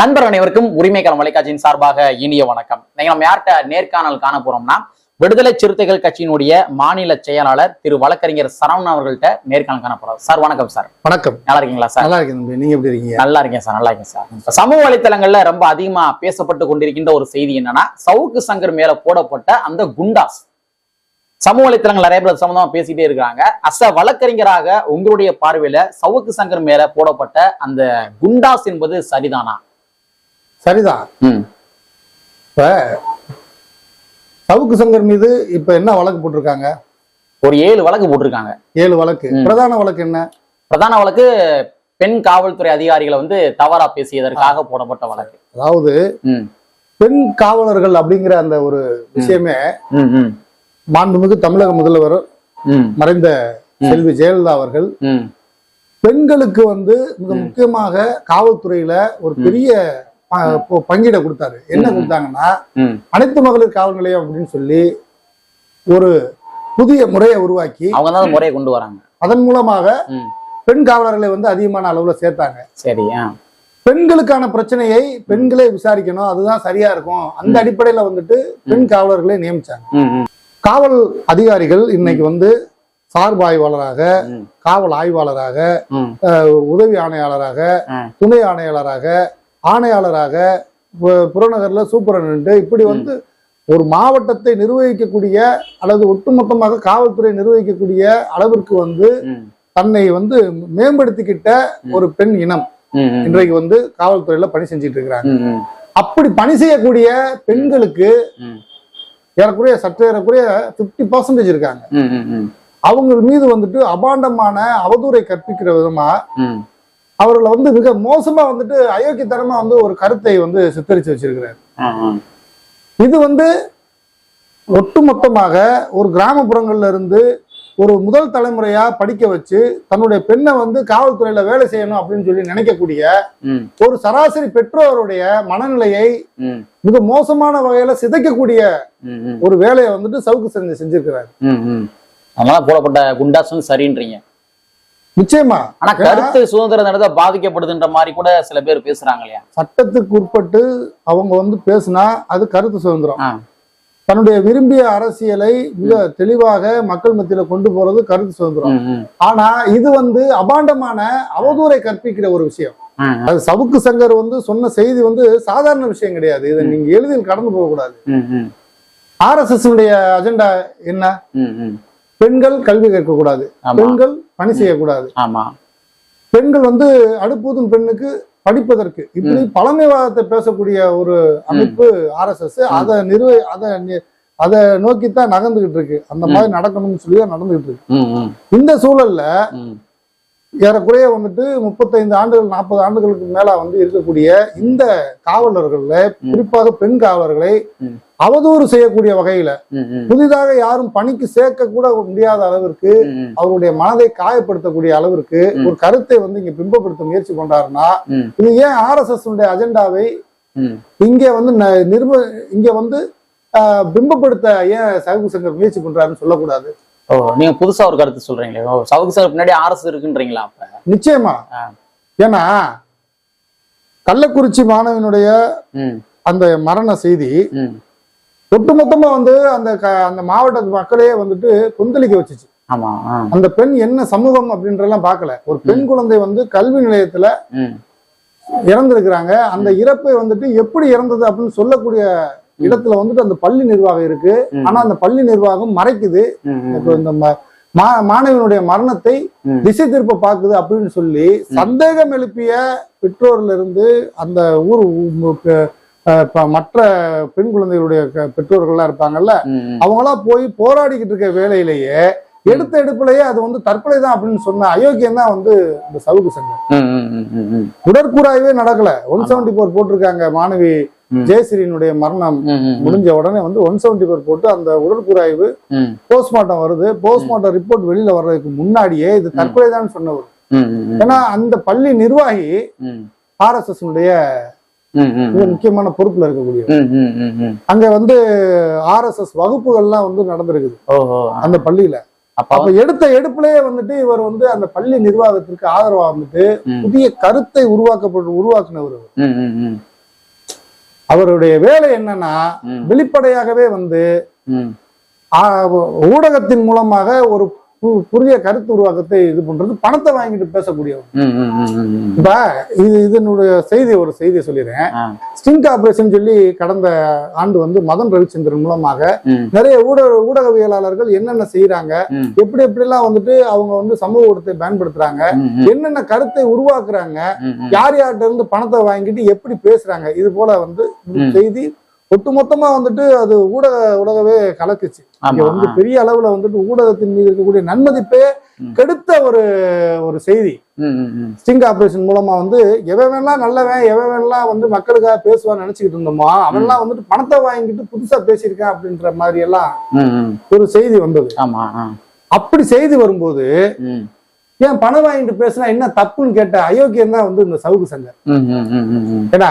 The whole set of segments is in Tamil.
நண்பர் அனைவருக்கும் உரிமைக்காலம் வலைக்காட்சியின் சார்பாக இனிய வணக்கம். நீங்க நம்ம யார்கிட்ட நேர்காணல் காண போறோம்னா விடுதலை சிறுத்தைகள் கட்சியினுடைய மாநில செயலாளர் திரு வழக்கறிஞர் சரவணன் அவர்கள்ட்ட நேர்காணல் காண போறோம். சார் வணக்கம் சார். வணக்கம். நல்லா இருக்கீங்களா சார்? நல்லா இருக்கேன் தம்பி. நீங்க எப்படி இருக்கீங்க? நல்லா இருக்கேன் சார் நல்லா இருக்கேன் சார். சமூக வலைத்தளங்கள்ல ரொம்ப அதிகமா பேசப்பட்டு கொண்டிருக்கின்ற ஒரு செய்தி என்னன்னா சவுக்கு சங்கர் மேல போடப்பட்ட அந்த குண்டாஸ். சமூக வலைத்தளங்கள் நிறைய பேர் சம்பந்தமா பேசிட்டே இருக்காங்க அச வழக்கறிஞராக உங்களுடைய பார்வையில சவுக்கு சங்கர் மேல போடப்பட்ட அந்த குண்டாஸ் என்பது சரிதானா? சரிதான். இப்ப சவுக்கு சங்கர் மீது இப்ப என்ன வழக்கு போட்டிருக்காங்க? ஒரு ஏழு வழக்கு போட்டிருக்காங்க. ஏழு வழக்கு. பிரதான வழக்கு என்ன? பிரதான வழக்கு பெண் காவல்துறை அதிகாரிகளை வந்து தவறா பேசியதற்காக போடப்பட்ட வழக்கு. அதாவது பெண் காவலர்கள் அப்படிங்கிற அந்த ஒரு விஷயமே மாண்புமிகு தமிழக முதல்வர் மறைந்த செல்வி ஜெயலலிதா அவர்கள் பெண்களுக்கு வந்து மிக முக்கியமாக காவல்துறையில ஒரு பெரிய பங்கீடை கொடுத்தாரு. என்ன. கொடுத்தாங்கன்னா அனைத்து மகளிர் காவல் நிலையம் அப்படின்னு சொல்லி ஒரு புதிய முறையை உருவாக்கி அவங்க தான் முறையை கொண்டு வராங்க. அதன் மூலமாக பெண் காவலர்களை வந்து அதிகமான அளவுல சேர்த்தாங்க. சரி ஆ. பெண்களுக்கான பிரச்சனையை பெண்களே விசாரிக்கணும். அதுதான் சரியா இருக்கும். அந்த அடிப்படையில வந்துட்டு பெண் காவலர்களை நியமிச்சாங்க. காவல் அதிகாரிகள் இன்னைக்கு வந்து சார்பு ஆய்வாளராக காவல் ஆய்வாளராக உதவி ஆணையாளராக. துணை ஆணையாளராக ஆணையாளராக புறநகர்ல சூப்பரண்ட் இப்படி வந்து ஒரு மாவட்டத்தை நிர்வகிக்கக்கூடிய அல்லது ஒட்டுமொத்தமாக காவல்துறை நிர்வகிக்கக்கூடிய அளவிற்கு வந்து தன்னை வந்து மேம்படுத்திக்கிட்ட ஒரு பெண் இனம் இன்றைக்கு வந்து காவல்துறையில பணி செஞ்சுட்டு இருக்கிறாங்க அப்படி பணி செய்யக்கூடிய பெண்களுக்கு ஏறக்குறைய சற்று ஏறக்குறைய பிப்டி பர்சன்டேஜ் இருக்காங்க. அவங்க மீது வந்துட்டு அபாண்டமான அவதூறை கற்பிக்கிற விதமா அவர்களை வந்து மிக மோசமா வந்துட்டு அயோக்கியத்தனமா வந்து ஒரு கருத்தை வந்து சித்தரிச்சு வச்சிருக்கிறார். இது வந்து ஒட்டுமொத்தமாக ஒரு கிராமப்புறங்கள்ல இருந்து ஒரு முதல் தலைமுறையா படிக்க வச்சு தன்னுடைய பெண்ணை வந்து காவல்துறையில வேலை செய்யணும் அப்படின்னு சொல்லி நினைக்கக்கூடிய ஒரு சராசரி பெற்றோருடைய மனநிலையை மிக மோசமான வகையில சிதைக்கக்கூடிய ஒரு வேலையை வந்துட்டு சவுக்கு செஞ்சு செஞ்சிருக்கிறார். அதனால போடப்பட்ட வந்து சரின்றீங்க. நிச்சயமா. ஆனா கருத்து சுதந்திர நடத்த பாதிக்கப்படுதுன்ற மாதிரி கூட சில பேர் பேசுறாங்க இல்லையா? சட்டத்துக்கு உட்பட்டு அவங்க வந்து பேசினா அது கருத்து சுதந்திரம். தன்னுடைய விரும்பிய அரசியலை மிக தெளிவாக மக்கள் மத்தியில கொண்டு போறது கருத்து சுதந்திரம். ஆனா இது வந்து அபாண்டமான அவதூறை கற்பிக்கிற ஒரு விஷயம். அது சவுக்கு சங்கர் வந்து சொன்ன செய்தி வந்து சாதாரண விஷயம் கிடையாது. இதை நீங்க எளிதில் கடந்து போக கூடாது ம். ஆர்எஸ்எஸ் உடைய அஜெண்டா என்ன? பெண்கள் கல்வி கற்கக்கூடாது. ஆமா. பெண்கள் பணி செய்யக்கூடாது. ஆமா. பெண்கள் வந்து அடுப்பூதும் பெண்ணுக்கு படிப்பதற்கு. இப்படி பழமைவாதத்தை பேசக்கூடிய ஒரு அமைப்பு ஆர்எஸ்எஸ் அதை நிறுவ அதை அதை நோக்கித்தான் நகர்ந்துகிட்டு இருக்கு. அந்த மாதிரி நடக்கணும்னு சொல்லி தான் நடந்துகிட்டு இருக்கு. இந்த சூழல்ல ஏறக்குறைய வந்துட்டு முப்பத்தைந்து ஆண்டுகள் நாற்பது ஆண்டுகளுக்கு மேல வந்து இருக்கக்கூடிய இந்த காவலர்கள்ல குறிப்பாக பெண் காவலர்களை. அவதூறு செய்யக்கூடிய வகையில புதிதாக யாரும் பணிக்கு சேர்க்க கூட முடியாத அளவிற்கு அவருடைய மனதை காயப்படுத்தக்கூடிய அளவிற்கு. ஒரு கருத்தை வந்து இங்க பிம்பப்படுத்த முயற்சி பண்றாருன்னா ம். இது ஏன் ஆர்எஸ்எஸ் அஜெண்டாவை ம். இங்க வந்து நிர்ம இங்க வந்து பிம்பப்படுத்த ஏன் சவுக்கு சங்கர் முயற்சி பண்றாருன்னு சொல்லக்கூடாது? ஓ நீங்க புதுசா ஒரு கருத்து சொல்றீங்களே. ஓ சவுக்கு சார் பின்னாடி அரசு இருக்குன்றீங்களா அப்ப? நிச்சயமா. ஏன்னா கள்ளக்குறிச்சி மாணவனுடைய அந்த மரண செய்தி ஒட்டுமொத்தமா வந்து அந்த அந்த மாவட்ட மக்களையே வந்துட்டு கொந்தளிக்க வச்சுச்சு. ஆமா அந்த பெண் என்ன சமூகம் அப்படின்றலாம் பார்க்கல. ஒரு பெண் குழந்தை வந்து கல்வி நிலையத்துல இறந்திருக்கிறாங்க. அந்த இறப்பை வந்துட்டு எப்படி இறந்தது அப்படின்னு சொல்லக்கூடிய இடத்துல வந்துட்டு அந்த பள்ளி நிர்வாகம் இருக்கு. ஆனா அந்த பள்ளி நிர்வாகம் மறைக்குது. இந்த மாணவனுடைய மரணத்தை. திசை திருப்ப பாக்குது அப்படின்னு சொல்லி சந்தேகம் எழுப்பிய பெற்றோர்ல இருந்து அந்த ஊர் மற்ற பெண் குழந்தைகளுடைய க- பெற்றோர்கள்லாம் இருப்பாங்கல்ல அவங்களாம் போய் போராடிக்கிட்டு இருக்க வேலையிலேயே எடுத்த எடுப்புலயே அது வந்து தற்கொலை தான் அப்படின்னு சொன்ன அயோக்கியம் தான் வந்து இந்த சவுக்கு சங்கம் உடற்கூறாய்வே நடக்கல. ஒன் செவன்டி போர் போட்டிருக்காங்க மாணவி. ஜெயஸ்ரீனுடைய மரணம் முடிஞ்ச உடனே வந்து ஒன் செவன்டி போர் போட்டு அந்த உடற்கூறாய்வு ம். போஸ்ட்மார்ட்டம் வருது. போஸ்ட்மார்ட்டம் ரிப்போர்ட் வெளியில வர்றதுக்கு முன்னாடியே இது தற்கொலை தான் சொன்னவர். ஏன்னா அந்த பள்ளி நிர்வாகி ம். ம் மிக முக்கியமான பொறுப்புல இருக்கக்கூடிய அங்க வந்து ஆர்எஸ்எஸ் வகுப்புகள்லாம் வந்து நடந்திருக்குது. அந்த பள்ளியில. அப்ப எடுத்த எடுப்புலயே வந்துட்டு இவர் வந்து அந்த பள்ளி நிர்வாகத்திற்கு ஆதரவா வந்துட்டு புதிய கருத்தை உருவாக்கப்பட்டு உருவாக்குனவர் அவருடைய வேலை என்னன்னா வெளிப்படையாகவே வந்து ஊடகத்தின் மூலமாக ஒரு புதிய கருத்து உருவாக்கத்தை இது பண்றது பணத்தை வாங்கிட்டு ம். இப்ப இது இதனுடைய செய்தி ஒரு செய்தியை சொல்லிடுறேன். ஸ்டிங் ஆபரேஷன் சொல்லி கடந்த ஆண்டு வந்து மதன் ரவிச்சந்திரன் மூலமாக நிறைய ஊடக ஊடகவியலாளர்கள் என்னென்ன செய்யறாங்க ம், எப்படி எப்படிலாம் வந்துட்டு அவங்க வந்து சமூக ஊடகத்தை பயன்படுத்துறாங்க என்னென்ன கருத்தை உருவாக்குறாங்க. யார் யார்கிட்ட இருந்து பணத்தை வாங்கிட்டு எப்படி பேசுறாங்க இது போல வந்து. செய்தி ஒட்டுமொத்தமா வந்துட்டு அது ஊடக உலகவே கலக்குச்சு. இங்க வந்து பெரிய அளவுல வந்துட்டு ஊடகத்தின் மீது இருக்கக்கூடிய நன்மதிப்பே. கெடுத்த ஒரு ஒரு செய்தி. ஸ்டிங் ஆபரேஷன் மூலமா வந்து எவன்லாம் நல்லவன் எவன்லாம் வந்து மக்களுக்காக பேசுவான்னு நினைச்சுக்கிட்டு இருந்தோமோ அவன்லாம் வந்துட்டு பணத்தை வாங்கிட்டு புதுசா பேசியிருக்கான் அப்படின்ற மாதிரி எல்லாம். ஒரு செய்தி வந்தது. அப்படி செய்தி வரும்போது ஏன் பணம் வாங்கிட்டு பேசினா என்ன தப்புன்னு கேட்ட அயோக்கியம் தான் வந்து இந்த சவுக்கு சங்கர். ஏன்னா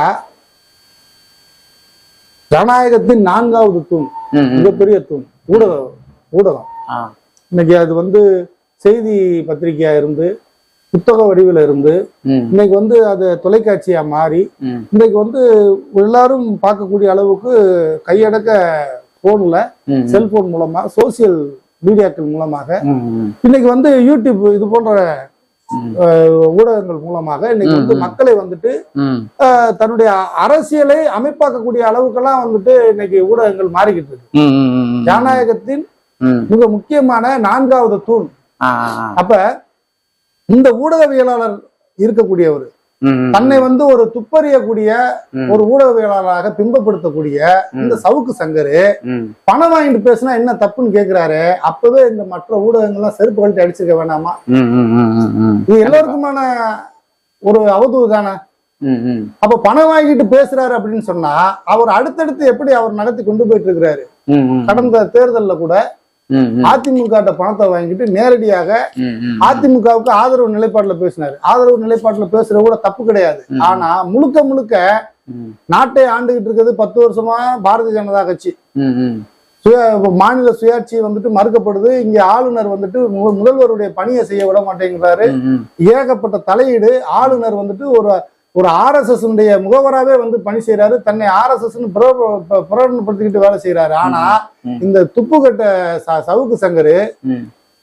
ஜனநாயகத்தின் நான்காவது தூண். மிகப்பெரிய தூண் ஊடகம். ஊடகம். இன்னைக்கு அது வந்து செய்தி பத்திரிகையா இருந்து புத்தக வடிவில் இருந்து இன்னைக்கு வந்து அது தொலைக்காட்சியா மாறி இன்னைக்கு வந்து எல்லாரும் பார்க்கக்கூடிய அளவுக்கு கையடக்க போன்ல செல்போன் மூலமா சோசியல் மீடியாக்கள் மூலமாக இன்னைக்கு வந்து யூடியூப் இது போன்ற ஊடகங்கள் மூலமாக இன்னைக்கு வந்து. மக்களை வந்துட்டு தன்னுடைய அரசியலை அமைப்பாக்கக்கூடிய அளவுக்கெல்லாம் வந்துட்டு இன்னைக்கு ஊடகங்கள் மாறிக்கிட்டு இருக்கு. ஜனநாயகத்தின். மிக முக்கியமான நான்காவது தூண். அப்ப இந்த ஊடகவியலாளர் இருக்கக்கூடியவர். தன்னை வந்து ஒரு துப்பறியக்கூடிய ஒரு ஊடகவியலாளராக பிம்பப்படுத்தக்கூடிய இந்த சவுக்கு சங்கரு. பணம் வாங்கிட்டு பேசினா என்ன தப்புன்னு கேக்குறாரு அப்பவே இந்த மற்ற ஊடகங்கள்லாம் செருப்பு கழட்டி அடிச்சிருக்க வேணாமா ம், ம், ம், ம், ம். இது எல்லோருக்குமான ஒரு அவதூறு தானே. அப்ப பணம் வாங்கிட்டு பேசுறாரு அப்படின்னு சொன்னா அவர் அடுத்தடுத்து எப்படி அவர் நடத்தி கொண்டு போயிட்டு இருக்கிறாரு. கடந்த தேர்தல்ல கூட. அதிமுக பணத்தை வாங்கிட்டு நேரடியாக. அதிமுகவுக்கு ஆதரவு நிலைப்பாட்டுல பேசினாரு ஆதரவு நிலைப்பாட்டுல பேசுறது கூட தப்பு கிடையாது. ஆனா முழுக்க முழுக்க நாட்டை ஆண்டுகிட்டு இருக்கிறது பத்து வருஷமா பாரதிய ஜனதா கட்சி. சுய மாநில சுயாட்சி வந்துட்டு மறுக்கப்படுது இங்க ஆளுநர் வந்துட்டு முதல்வருடைய பணியை செய்ய விட மாட்டேங்கிறாரு. ஏகப்பட்ட தலையீடு ஆளுநர் வந்துட்டு ஒரு ஒரு ஆர்எஸ்எஸ் உடைய முகவராவே வந்து பணி செய்யறாரு தன்னை ஆர்எஸ்எஸ் பிரகடனப்படுத்திக்கிட்டு வேலை செய்யறாரு ஆனா. இந்த துப்புக்கட்ட சவுக்கு சங்கரு.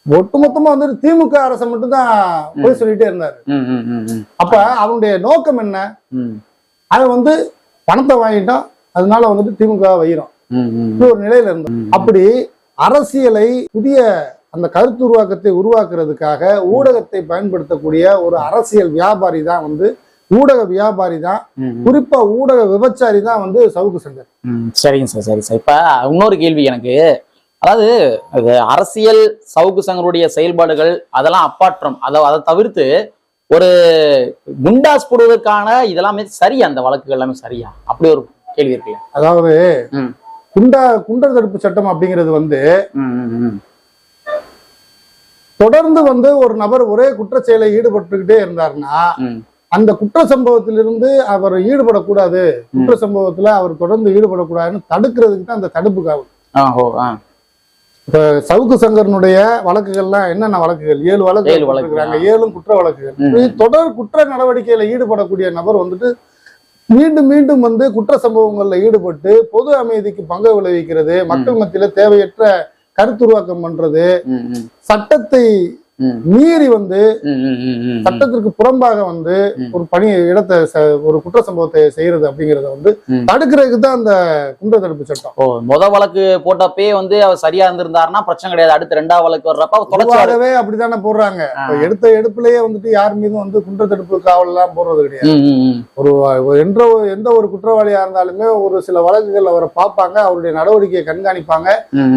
ஒட்டுமொத்தமா வந்துட்டு திமுக அரசை மட்டும் தான் போய் சொல்லிட்டே இருந்தாரு. அப்ப அவனுடைய நோக்கம் என்ன அவன் வந்து பணத்தை வாங்கிட்டான் அதனால வந்துட்டு திமுக வைக்கிறோம் ம், ம். இப்படி ஒரு நிலையில இருந்தான் ம். அப்படி அரசியலை புதிய அந்த கருத்து உருவாக்கத்தை உருவாக்குறதுக்காக ஊடகத்தை பயன்படுத்தக்கூடிய ஒரு அரசியல் வியாபாரி தான் வந்து ஊடக வியாபாரி தான். குறிப்பா ஊடக விபச்சாரி தான் வந்து சவுக்கு சங்கர் சரிங்க சார் சரி சார். இப்ப இன்னொரு கேள்வி எனக்கு. அதாவது அது அரசியல் சவுக்கு சங்கருடைய செயல்பாடுகள் அதெல்லாம் அப்பாற்றம். அதை அதை தவிர்த்து ஒரு குண்டாஸ் போடுவதற்கான இதெல்லாமே சரியா அந்த வழக்குகள் எல்லாமே சரியா? அப்படி ஒரு கேள்வி இருக்குல்ல. அதாவது. குண்டா குண்டர் தடுப்பு சட்டம் அப்படிங்கிறது வந்து. தொடர்ந்து வந்து ஒரு நபர் ஒரே செயலை ஈடுபட்டுக்கிட்டே இருந்தாருன்னா அந்த குற்ற சம்பவத்திலிருந்து அவர் ஈடுபடக்கூடாது குற்ற சம்பவத்துல அவர் தொடர்ந்து ஈடுபடக்கூடாதுன்னு தடுக்கிறதுக்கு தான் அந்த தடுப்பு காவல். ஆ. சவுக்கு சங்கரனுடைய வழக்குகள்லாம் என்னென்ன வழக்குகள்? ஏழு வழக்கு ஏழு வழக்கு. ஏழும் குற்ற வழக்குகள். தொடர் குற்ற நடவடிக்கையில ஈடுபடக்கூடிய நபர் வந்துட்டு மீண்டும் மீண்டும் வந்து குற்ற சம்பவங்கள்ல ஈடுபட்டு பொது அமைதிக்கு பங்கு விளைவிக்கிறது மக்கள் மத்தியில தேவையற்ற கருத்துருவாக்கம் பண்றது சட்டத்தை மீறி வந்து. சட்டத்திற்கு புறம்பாக வந்து. ஒரு பணி இடத்தை ஒரு குற்ற சம்பவத்தை செய்யறது அப்படிங்கறத வந்து. தடுக்கிறதுக்கு தான் அந்த குற்ற தடுப்பு சட்டம் முத வழக்கு போட்டப்பே வந்து அவர் சரியா இருந்திருந்தாருன்னா பிரச்சனை கிடையாது அடுத்து ரெண்டாவது வழக்கு வர்றப்ப அவர் தொடர்ச்சியா பொதுவாகவே அப்படித்தானே போடுறாங்க எடுத்த எடுப்புலயே வந்துட்டு யார் மீதும் வந்து குற்ற தடுப்பு காவல் எல்லாம் போடுறது கிடையாது. ஒரு என்ற எந்த ஒரு குற்றவாளியா இருந்தாலுமே ஒரு சில வழக்குகள் அவரை பார்ப்பாங்க அவருடைய நடவடிக்கையை கண்காணிப்பாங்க.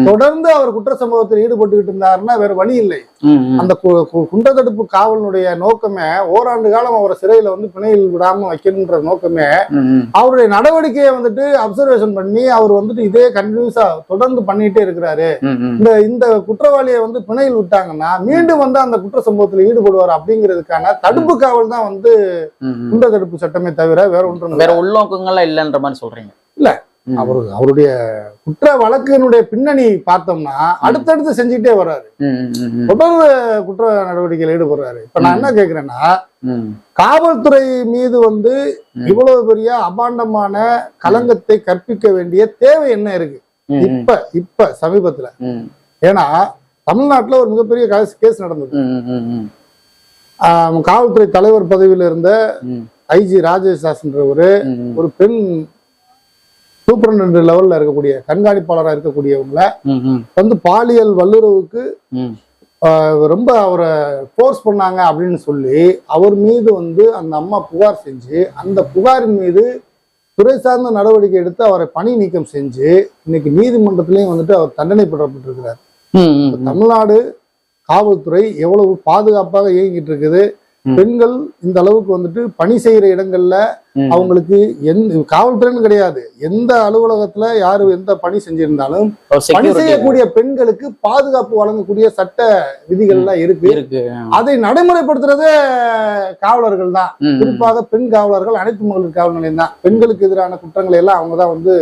தொடர்ந்து அவர் குற்ற சம்பவத்தில் ஈடுபட்டுக்கிட்டு இருந்தாருன்னா வேற வழி இல்லை ம். அந்த கு- கு- குற்ற தடுப்பு காவலினுடைய நோக்கமே ஓராண்டு காலம் அவரை சிறையில வந்து பிணையில் விடாம வைக்கணுன்ற நோக்கமே. அவருடைய நடவடிக்கையை வந்துட்டு அப்சர்வேஷன் பண்ணி அவர் வந்துட்டு இதே கன்வியூஸா தொடர்ந்து பண்ணிட்டே இருக்கிறாரு. இந்த இந்த குற்றவாளியை வந்து பிணையில் விட்டாங்கன்னா மீண்டும் வந்து அந்த குற்ற சம்பவத்தில் ஈடுபடுவார் அப்படிங்கிறதுக்கான தடுப்பு காவல் தான் வந்து. குண்ட தடுப்பு சட்டமே தவிர வேற ஒன்றும் வேற உள்நோக்கங்கள்லாம் இல்லைன்ற மாதிரி சொல்றீங்க ம். அவரு அவருடைய குற்ற வழக்கினுடைய பின்னணி பார்த்தோம்னா அடுத்தடுத்து செஞ்சுக்கிட்டே வர்றாரு. ம், ம், ம், ம், தொடர் குற்ற நடவடிக்கையில் ஈடுபடுறாரு. இப்ப நான் என்ன கேக்குறேன்னா காவல்துறை மீது வந்து. இவ்வளவு பெரிய அபாண்டமான களங்கத்தை கற்பிக்க வேண்டிய தேவை என்ன இருக்கு? இப்ப இப்ப சமீபத்துல. ஏன்னா தமிழ்நாட்டுல ஒரு மிகப்பெரிய கேஸ் நடந்தது. காவல்துறை தலைவர் பதவியில இருந்த ஐஜி ராஜேஷ் தாஸ்ன்றவரு ஒரு பெண் சூப்பரண்ட் லெவல்ல இருக்கக்கூடிய கண்காணிப்பாளரா இருக்கக்கூடியவங்கள வந்து பாலியல் வல்லுறவுக்கு ரொம்ப அவரை ஃபோர்ஸ் பண்ணாங்க அப்படின்னு சொல்லி அவர் மீது வந்து அந்த அம்மா புகார் செஞ்சு அந்த புகாரின் மீது துறை சார்ந்த நடவடிக்கை எடுத்து அவரை பணி நீக்கம் செஞ்சு இன்னைக்கு நீதிமன்றத்திலையும் வந்துட்டு அவர் தண்டனை பெறப்பட்டிருக்கிறார். தமிழ்நாடு காவல்துறை எவ்வளவு பாதுகாப்பாக இயங்கிட்டு இருக்குது. பெண்கள் இந்த அளவுக்கு வந்துட்டு பணி செய்யற இடங்கள்ல அவங்களுக்கு எந்த காவல்துறைன்னு கிடையாது. எந்த அலுவலகத்துல யாரு எந்த பணி செஞ்சிருந்தாலும் பணி செய்யக்கூடிய பெண்களுக்கு பாதுகாப்பு வழங்கக்கூடிய சட்ட விதிகள்லாம் இருக்கு. இருக்கு அதை நடைமுறைப்படுத்துறதே காவலர்கள் தான். குறிப்பாக பெண் காவலர்கள் அனைத்து மகளிர் காவல் நிலையம் தான். பெண்களுக்கு எதிரான குற்றங்களை எல்லாம் அவங்க தான் வந்து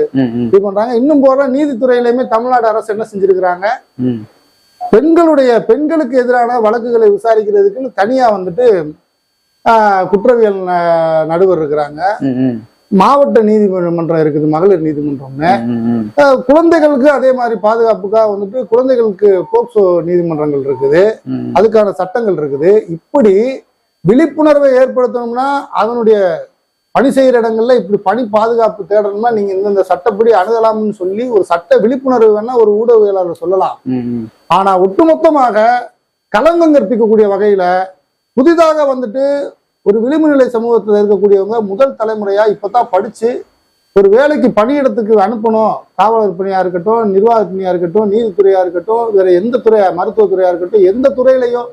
இது பண்றாங்க. இன்னும் போற நீதித்துறையிலுமே தமிழ்நாடு அரசு என்ன செஞ்சிருக்கிறாங்க? பெண்களுடைய பெண்களுக்கு எதிரான வழக்குகளை விசாரிக்கிறதுக்குன்னு தனியா வந்துட்டு குற்றவியல் நடுவர் இருக்கிறாங்க. மாவட்ட நீதிமன்றம் இருக்குது மகளிர் நீதிமன்றம்னு. குழந்தைகளுக்கு அதே மாதிரி பாதுகாப்புக்காக வந்துட்டு குழந்தைகளுக்கு போக்சோ நீதிமன்றங்கள் இருக்குது. அதுக்கான சட்டங்கள் இருக்குது. இப்படி விழிப்புணர்வை ஏற்படுத்தணும்னா அதனுடைய பணி செய்யற இடங்கள்ல இப்படி பணி பாதுகாப்பு தேடணும்னா நீங்க இந்தந்த சட்டப்படி அணுகலாம்னு சொல்லி ஒரு சட்ட விழிப்புணர்வு வேணா ஒரு ஊடகவியலாளர் சொல்லலாம். ஆனா ஒட்டுமொத்தமாக களங்கம் கற்பிக்கக்கூடிய வகையில புதிதாக வந்துட்டு ஒரு விளிம்பு நிலை சமூகத்தில் இருக்கக்கூடியவங்க முதல் தலைமுறையா இப்பதான் படிச்சு ஒரு வேலைக்கு பணியிடத்துக்கு அனுப்பணும் காவலர் பணியா இருக்கட்டும் நிர்வாக பணியா இருக்கட்டும் நீதித்துறையா இருக்கட்டும் வேற எந்த துறையா மருத்துவத்துறையா இருக்கட்டும் எந்த துறையிலையும்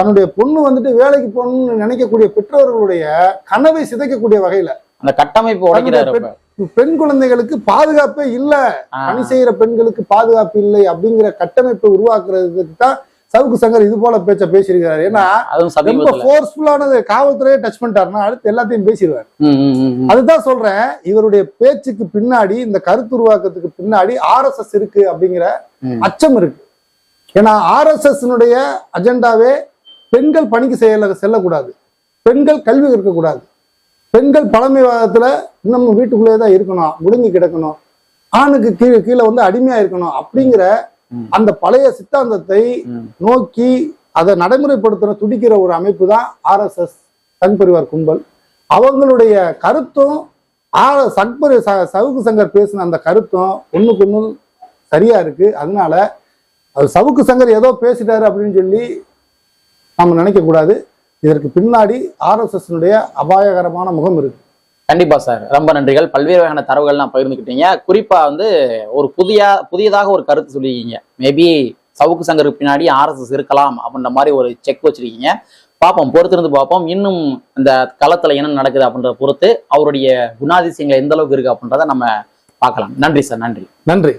தன்னுடைய பொண்ணு வந்துட்டு வேலைக்கு போகணும்னு நினைக்கக்கூடிய பெற்றோர்களுடைய கனவை சிதைக்கக்கூடிய வகையில. அந்த கட்டமைப்பு. பெண் குழந்தைகளுக்கு பாதுகாப்பே இல்ல. பணி செய்யற பெண்களுக்கு பாதுகாப்பு இல்லை அப்படிங்கிற கட்டமைப்பை உருவாக்குறதுக்கு தான் சவுக்கு சங்கர் இது போல பேச்ச பேசியிருக்கிறாரு. ஏன்னா ரொம்ப சமீபத்துல ஃபோர்ஸ்ஃபுல்லானது காவல்துறையே டச் பண்ணிட்டாருன்னா அடுத்து எல்லாத்தையும் பேசிடுவார். அதுதான் சொல்றேன். இவருடைய பேச்சுக்கு பின்னாடி இந்த கருத்து உருவாக்கத்துக்கு பின்னாடி ஆர்எஸ்எஸ் இருக்கு அப்படிங்கிற. அச்சம் இருக்கு. ஏன்னா ஆர்எஸ்எஸ் அஜெண்டாவே பெண்கள் பணிக்கு செய்யல செல்லக்கூடாது. பெண்கள் கல்வி கற்கக்கூடாது. பெண்கள் பழமைவாதத்துல இன்னும் வீட்டுக்குள்ளேயே தான் இருக்கணும் முடங்கி கிடக்கணும். ஆணுக்கு கீழே கீழே வந்து அடிமையா இருக்கணும் அப்படிங்கிற. அந்த பழைய சித்தாந்தத்தை. நோக்கி அதை நடைமுறைப்படுத்துற துடிக்கிற ஒரு அமைப்பு தான் ஆர்எஸ்எஸ் சங் பரிவார் கும்பல். அவங்களுடைய கருத்தும் ஆர் சக்பரி ச- சவுக்கு சங்கர் பேசின அந்த கருத்தும் ஒண்ணுக்கு ஒண்ணு சரியா இருக்கு. அதனால அவர் சவுக்கு சங்கர் ஏதோ பேசிட்டாரு அப்படின்னு சொல்லி நம்ம நினைக்க கூடாது இதற்கு பின்னாடி ஆர்எஸ்எஸ் அபாயகரமான முகம் இருக்கு. கண்டிப்பா சார். ரொம்ப நன்றிகள். பல்வேறு வகையான தரவுகள்லாம் பகிர்ந்துக்கிட்டீங்க குறிப்பா வந்து ஒரு புதிய புதியதாக ஒரு கருத்து சொல்லியிருக்கீங்க. மேபி சவுக்கு சங்கருக்கு பின்னாடி ஆர்எஸ்எஸ் இருக்கலாம் அப்படின்ற மாதிரி ஒரு செக் வச்சிருக்கீங்க. பார்ப்போம். பொறுத்திருந்து பார்ப்போம். இன்னும் இந்த களத்துல என்ன நடக்குது அப்படின்றத பொறுத்து அவருடைய குணாதிசயங்கள் எந்த அளவுக்கு இருக்கு அப்படின்றத நம்ம பார்க்கலாம். நன்றி சார். நன்றி. நன்றி.